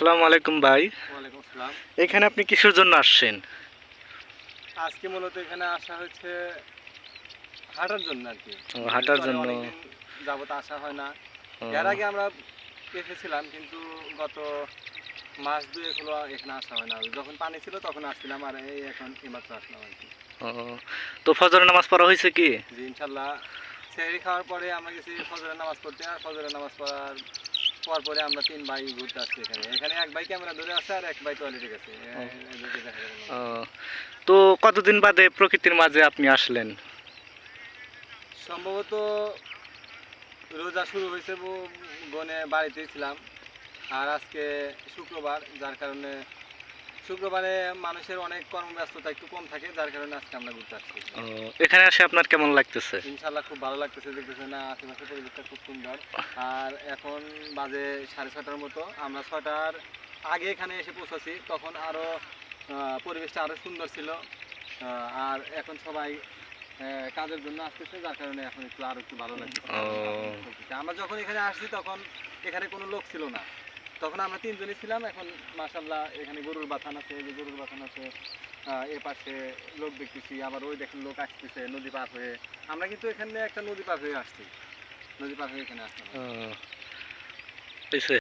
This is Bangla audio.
আসসালামু আলাইকুম ভাই। এখানে আপনি কিসের জন্য আসছেন? আজকে মূলত এখানে আসা হয়েছে হাঁটার জন্য আর কি। হাঁটার জন্য। যাবত আসা হয় না। এর আগে আমরা এসেছিলাম কিন্তু গত মাস দুয়েক হলো এখানে আসা হয় না। যখন পানি ছিল তখন আসছিলাম আর এই এখন এইমাত্র আসলাম আর কি। তো ফজরের নামাজ পড়া হয়েছে কি? যে ইনশাল্লাহ। সেহরি খাওয়ার পরে আমরা গেছি ফজরের নামাজ পড়তে আর ফজরের নামাজ পড়ার পর পরে আমরা তিন ভাই ঘুরতে আসছি এখানে। এখানে এক ভাই ক্যামেরা ধরে আছে আর এক ভাই টয়লেটে গেছে। তো কতদিন বাদে প্রকৃতির মাঝে আপনি আসলেন? সম্ভবত রোজা শুরু হয়েছে বনে গনে বাড়িতেই ছিলাম। আর আজকে শুক্রবার যার কারণে শুক্রবারে মানুষের অনেক কর্মব্যস্ততা একটু কম থাকে যার কারণে আজকে আমরা ঘুরতে আসছি। এখানে এসে আপনার কেমন লাগতেছে? ইনশাল্লাহ খুব ভালো লাগতেছে দেখতেছে না আশেপাশে পরিবেশটা খুব সুন্দর। আর এখন বাজে সাড়ে ছটার মতো আমরা ছটার আগে এখানে এসে পৌঁছাছি তখন আরও পরিবেশটা আরও সুন্দর ছিল। আর এখন সবাই কাজের জন্য আসতেছে যার কারণে এখন একটু আরও একটু ভালো লাগছে আমরা যখন এখানে আসছি তখন এখানে কোনো লোক ছিল না। তখন আমরা তিনজনই ছিলাম, এখন মাসাল্লাহ এখানে গরুর বাথান আছে যে গরুর বাথান আছে এ পাশে লোক দেখতেছি, আবার ওই দেখেন লোক আসতেছে নদী পার হয়ে। আমরা কিন্তু এখানে একটা নদী পার হয়ে আসছি। নদী পার হয়ে এখানে হয়েছে